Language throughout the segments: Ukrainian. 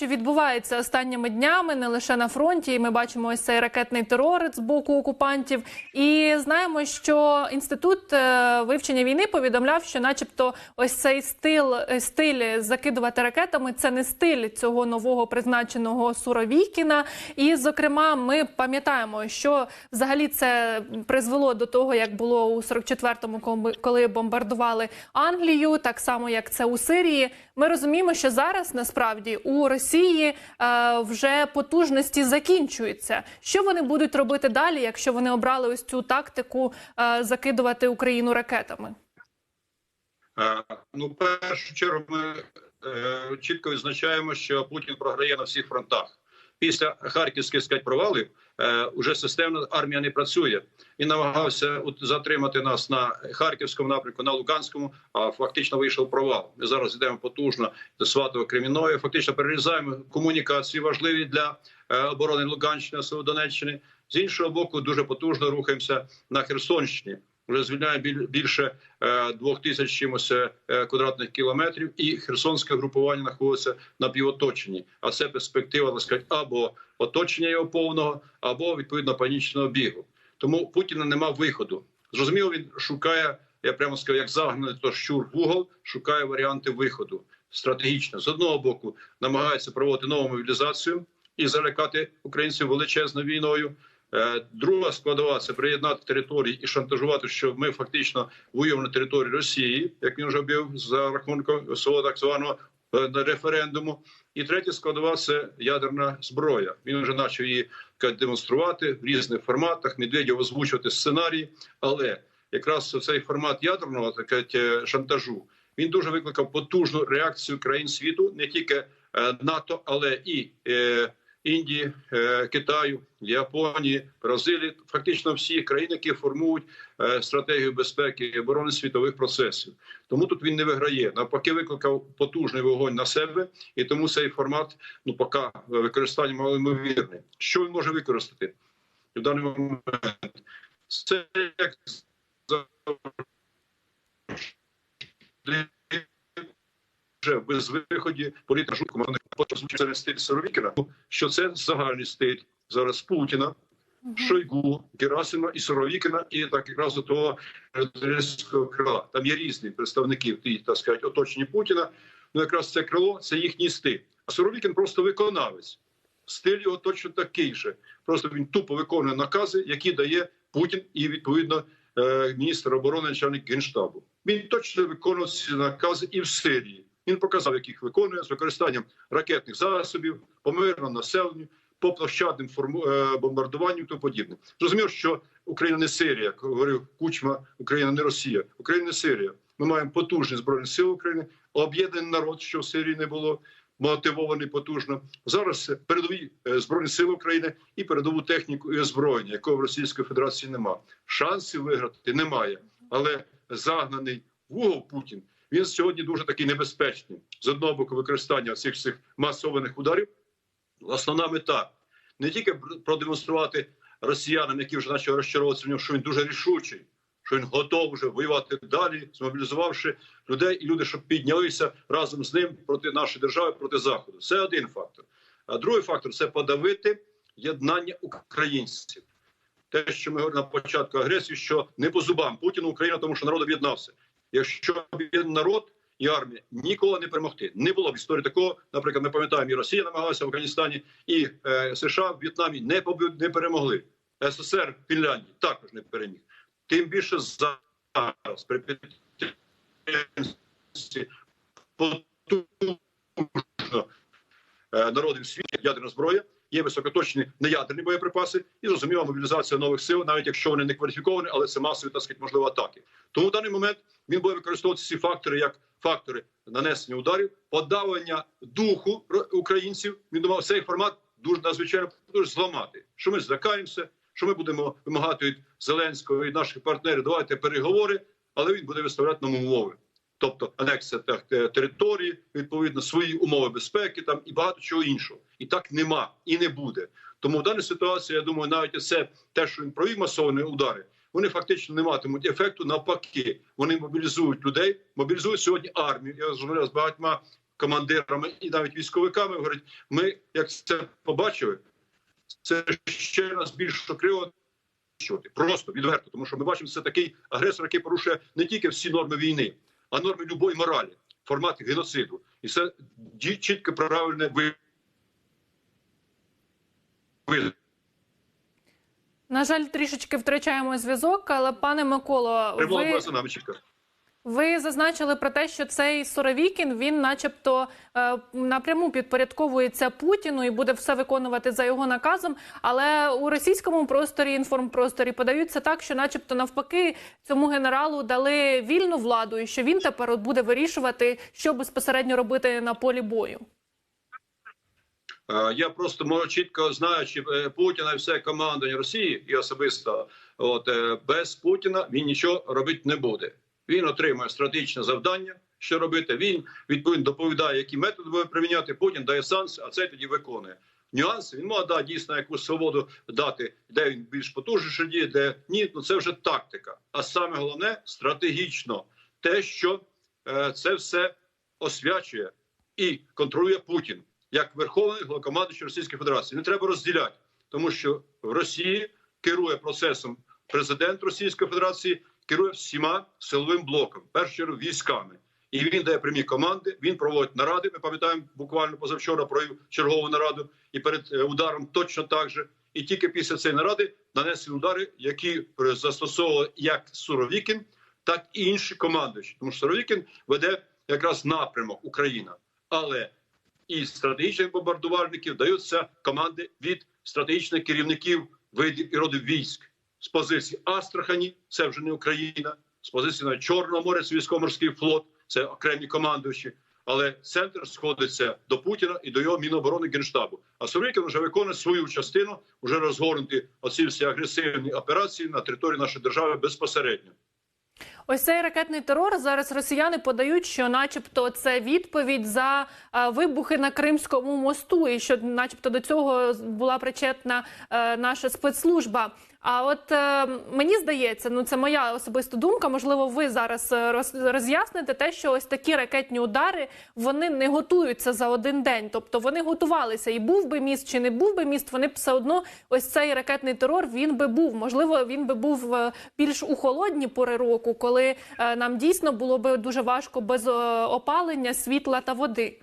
Що відбувається останніми днями не лише на фронті, і ми бачимо ось цей ракетний терор з боку окупантів. І знаємо, що інститут е, вивчення війни повідомляв, що, начебто, ось цей стиль, е, стиль закидувати ракетами це не стиль цього нового призначеного Суровікіна. І, зокрема, ми пам'ятаємо, що взагалі це призвело до того, як було у 44-му, коли- коли бомбардували Англію, так само як це у Сирії. Ми розуміємо, що зараз насправді у Росії е, вже потужності закінчуються. Що вони будуть робити далі, якщо вони обрали ось цю тактику е, закидувати Україну ракетами? Е, Ну, першу чергу, ми чітко відзначаємо, що Путін програє на всіх фронтах. Після харківських сказать, провалів е, уже системно армія не працює. Він намагався затримати нас на харківському напрямку, на Луганському. А фактично вийшов провал. Ми зараз йдемо потужно до Сватого Кремінної. Фактично перерізаємо комунікації важливі для е, оборони Луганщини, Донеччини. З іншого боку, дуже потужно рухаємося на Херсонщині. Вже звільняє біль- більше е, двох тисяч чимось е, квадратних кілометрів, і херсонське групування знаходиться на півоточенні. А це перспектива так сказати, або оточення його повного, або відповідно панічного бігу. Тому Путіна нема виходу. Зрозуміло, він шукає, я прямо скажу, як загнаний то щур в угол, шукає варіанти виходу стратегічно. З одного боку намагається проводити нову мобілізацію і залякати українців величезною війною. Е, Друга складова це приєднати території і шантажувати, що ми фактично воюємо на території Росії, як він вже об'явив за рахунком свого так званого е, референдуму. І третя складова це ядерна зброя. Він вже почав її демонструвати в різних форматах. Медведєв озвучувати сценарії, але якраз цей формат ядерного так сказати, шантажу він дуже викликав потужну реакцію країн світу, не тільки е, НАТО, але і е, Індії, е, Китаю, Японії, Бразилії, фактично всі країни, які формують е, стратегію безпеки і оборони світових процесів. Тому тут він не виграє. Навпаки, викликав потужний вогонь на себе, і тому цей формат ну поки використання малоймовірне. Що він може використати в даний момент? Це як вже в безвиході політика не стиль Сировікіна, що це загальний стиль зараз Путіна, Шойгу, Герасима і Суровікіна, і так якраз до того крила. Там є різні представники ті, так сказати, оточення Путіна. Ну якраз це крило це їхній стиль. А Суровікін просто виконавець. Стиль його точно такий же. Просто він тупо виконує накази, які дає Путін і відповідно е, міністр оборони, начальник генштабу. Він точно виконував ці накази і в Сирії. Він показав, як їх виконує з використанням ракетних засобів, по мирному населенню, по площадним форму е, бомбардуванню і тому подібне. Зрозуміло, що Україна не Сирія, як говорив Кучма, Україна не Росія, Україна не Сирія. Ми маємо потужні збройні сили України, об'єднаний народ, що в Сирії не було. Мотивований потужно зараз передові е, збройні сили України і передову техніку і озброєння, якого в Російської Федерації немає. Шансів виграти немає, але загнаний в угол Путін він сьогодні дуже такий небезпечний. З одного боку, використання всіх цих масованих ударів. Основна мета не тільки продемонструвати росіянам, які вже почали розчаровуватися в ньому, що він дуже рішучий, що він готовий вже воювати далі, змобілізувавши людей, і люди, щоб піднялися разом з ним проти нашої держави, проти заходу. Це один фактор. А другий фактор це подавити єднання українців. Те, що ми говорили на початку агресії, що не по зубам Путіну Україна, тому що народ об'єднався. Якщо б народ і армія ніколи не перемогти, не було б історії такого. Наприклад, ми пам'ятаємо, і Росія намагалася в Афганістані, і е, США в В'єтнамі не не перемогли. СССР Фінляндії також не переміг. Тим більше зараз при підтримці потужно е, народів світу ядерна зброя. Є високоточні неядерні боєприпаси і зрозуміла мобілізація нових сил, навіть якщо вони не кваліфіковані, але це масові так сказати, можливо атаки. Тому в даний момент він буде використовувати ці фактори як фактори нанесення ударів, подавлення духу українців. Він думав, цей формат дуже надзвичайно дуже зламати. Що ми злякаємося, що ми будемо вимагати від Зеленського і наших партнерів, давайте переговори, але він буде виставляти нам умови. Тобто анексія те- території, відповідно, свої умови безпеки там і багато чого іншого. І так нема і не буде. Тому в даній ситуації я думаю, навіть це те, що він провів масовані удари, вони фактично не матимуть ефекту. Навпаки, вони мобілізують людей, мобілізують сьогодні армію. Я розмовляв з багатьма командирами і навіть військовиками. Говорить, ми як це побачили, це ще раз більш знищувати. Просто відверто, тому що ми бачимо, це такий агресор, який порушує не тільки всі норми війни, а норми любої моралі, формат геноциду. І це чітко правильне ви. ви- На жаль, трішечки втрачаємо зв'язок, але пане Миколо, ви, ви зазначили про те, що цей Суровікін він, начебто, е, напряму підпорядковується Путіну і буде все виконувати за його наказом. Але у російському просторі інформпросторі подаються так, що, начебто, навпаки, цьому генералу дали вільну владу, і що він тепер от буде вирішувати, що безпосередньо робити на полі бою. Е, Я просто можу чітко знаючи е, Путіна і все командування Росії і особисто, от без Путіна він нічого робити не буде. Він отримує стратегічне завдання, що робити. Він відповідно доповідає, які методи буде приміняти. Путін дає санкції, а цей тоді виконує. Нюанси він може да, дійсно якусь свободу дати, де він більш потужніше діє, де ні. Ну це вже тактика. А саме головне стратегічно те, що е, це все освячує і контролює Путін як верховний головнокомандуючий Російської Федерації. Не треба розділяти, тому що в Росії керує процесом президент Російської Федерації, керує всіма силовим блоком, першу чергу військами. І він дає прямі команди. Він проводить наради. Ми пам'ятаємо буквально позавчора провів чергову нараду, і перед е, ударом точно так же. І тільки після цієї наради нанесені удари, які е, застосовували як Суровікін, так і інші командуючі. Тому що Суровікін веде якраз напрямок Україна, але і стратегічних бомбардувальників даються команди від стратегічних керівників видів і родів військ з позиції Астрахані, це вже не Україна, з позиції на Чорного моря, це військово-морський флот, це окремі командуючі. Але центр сходиться до Путіна і до його міноборони генштабу. А Суровікін вже виконує свою частину, вже розгорнуті оці всі агресивні операції на території нашої держави безпосередньо. Ось цей ракетний терор зараз росіяни подають, що, начебто, це відповідь за е, вибухи на Кримському мосту, і що, начебто, до цього була причетна е, наша спецслужба. А от е, мені здається, ну це моя особиста думка. Можливо, ви зараз е, роз, роз'ясните те, що ось такі ракетні удари вони не готуються за один день. Тобто вони готувалися, і був би міст чи не був би міст, вони б все одно ось цей ракетний терор він би був. Можливо, він би був більш у холодні пори року, коли е, нам дійсно було би дуже важко без е, опалення, світла та води.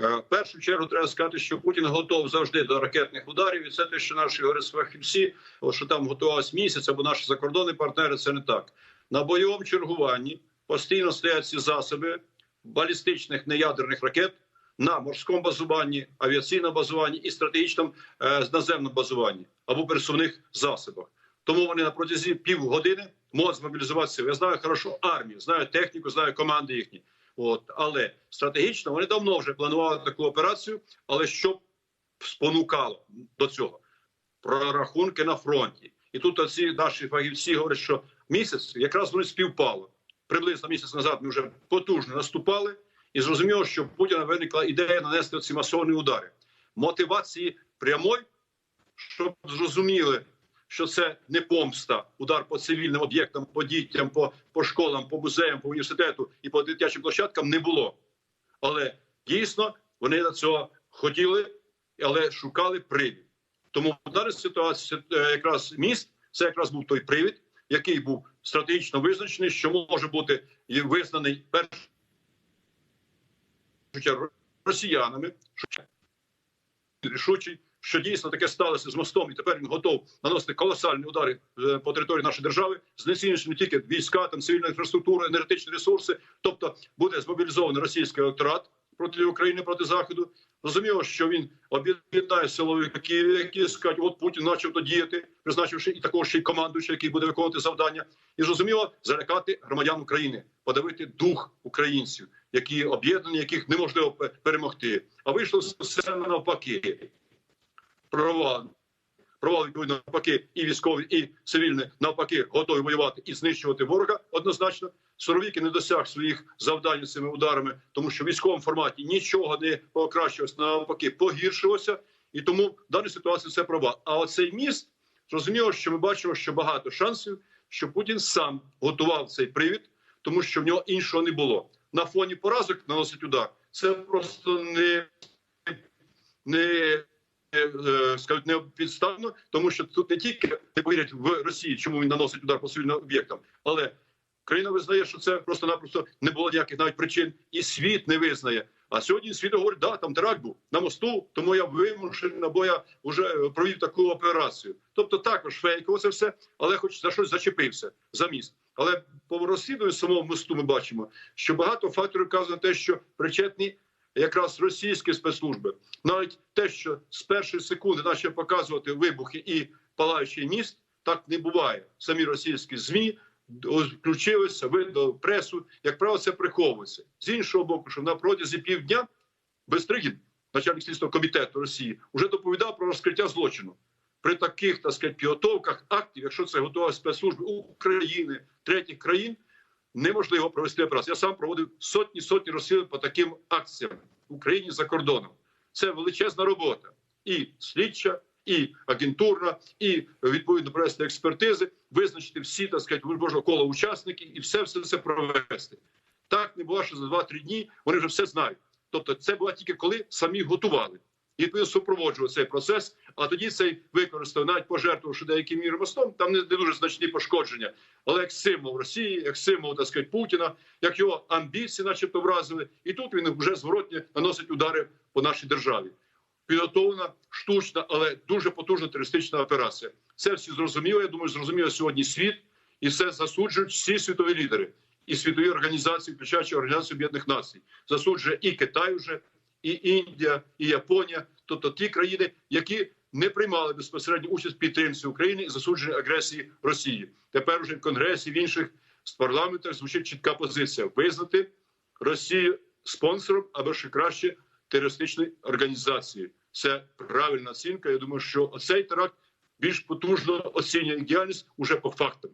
Е, В першу чергу треба сказати, що Путін готов завжди до ракетних ударів, і це те, що наші говорять фахівці, що там готувалось місяць, або наші закордонні партнери. Це не так. На бойовому чергуванні постійно стоять ці засоби балістичних неядерних ракет на морському базуванні, авіаційному базуванні і стратегічному е, наземному базуванні або пересувних засобах. Тому вони на протязі півгодини можуть змобілізуватися. Я знаю хорошо армію, знаю техніку, знаю команди їхні. От але стратегічно вони давно вже планували таку операцію, але що спонукало до цього? Прорахунки на фронті. І тут оці наші фахівці говорять, що місяць якраз вони співпало. Приблизно місяць назад ми вже потужно наступали, і зрозуміло, що Путіна виникла ідея нанести ці масовані удари. Мотивації прямої, щоб зрозуміли, що це не помста, удар по цивільним об'єктам, по дітям, по, по школам, по музеям, по університету і по дитячим площадкам не було. Але дійсно вони на цього хотіли, але шукали привід. Тому в даній ситуації е, якраз міст це якраз був той привід, який був стратегічно визначений, що може бути визнаний чергу росіянами, рішучий, що дійсно таке сталося з мостом, і тепер він готов наносити колосальні удари е, по території нашої держави, знецінюючи не тільки війська, там цивільна інфраструктура, енергетичні ресурси. Тобто буде змобілізований російський електорат проти України, проти заходу. Зрозуміло, що він об'єднає силовиків, які скажуть, от Путін начебто діяти, призначивши і також ще й командуючий, який буде виконувати завдання, і зрозуміло залякати громадян України, подавити дух українців, які об'єднані, яких неможливо перемогти. А вийшло все навпаки. Провал. Провал відповідно навпаки, і військові, і цивільні навпаки готові воювати і знищувати ворога однозначно. Суровіки не досяг своїх завдань цими ударами, тому що в військовому форматі нічого не покращилось, навпаки, погіршилося, і тому в даній ситуації це провал. А оцей міст зрозуміло, що ми бачимо, що багато шансів, що Путін сам готував цей привід, тому що в нього іншого не було. на фоні поразок наносить удар, це просто не, не скажуть, непідставно, тому що тут не тільки не повірять в Росії, чому він наносить удар по цивільним об'єктам, але країна визнає, що це просто-напросто не було ніяких навіть причин, і світ не визнає. А сьогодні світ говорить, да, там теракт був на мосту, тому я вимушений, бо я вже провів таку операцію. Тобто також фейково це все, але хоч за щось зачепився за міст. Але по розслідуванню самого мосту ми бачимо, що багато факторів вказує на те, що причетні якраз російські спецслужби. Навіть те, що з першої секунди почали показувати вибухи і палаючий міст, так не буває. Самі російські змі включилися, видали пресу. Як правило, це приховується з іншого боку, що на протязі півдня Бестригін, начальник слідства комітету Росії, вже доповідав про розкриття злочину. При таких так сказати, підготовках актів, якщо це готова спецслужби України, третіх країн, неможливо провести операцію. Я сам проводив сотні сотні розслідувань по таким акціям в Україні за кордоном. Це величезна робота і слідча, і агентурна, і відповідно провести експертизи, визначити всі так сказати, можливо, коло учасників і все все це провести. Так не було, що за 2-3 дні вони вже все знають. Тобто, це було тільки коли самі готували. І відповідно супроводжував цей процес. А тоді цей використав навіть пожертвувавши деяким міром мостом. Там не дуже значні пошкодження, але як символ Росії, як символ так сказати, Путіна, як його амбіції, начебто, вразили, і тут він вже зворотні наносить удари по нашій державі. Підготовлена штучна, але дуже потужна терористична операція. Це всі зрозуміло. Я думаю, зрозуміло сьогодні світ, і це засуджують всі світові лідери і світові організації, включаючи Організацію Об'єднаних Націй, засуджує і Китай вже, і Індія, і Японія, тобто ті країни, які не приймали безпосередньо участь в підтримці України і засудження агресії Росії. Тепер уже в Конгресі в інших парламентах звучить чітка позиція: визнати Росію спонсором або ще краще терористичної організації. Це правильна оцінка. Я думаю, що цей теракт більш потужно оцінює діяльність уже по фактам.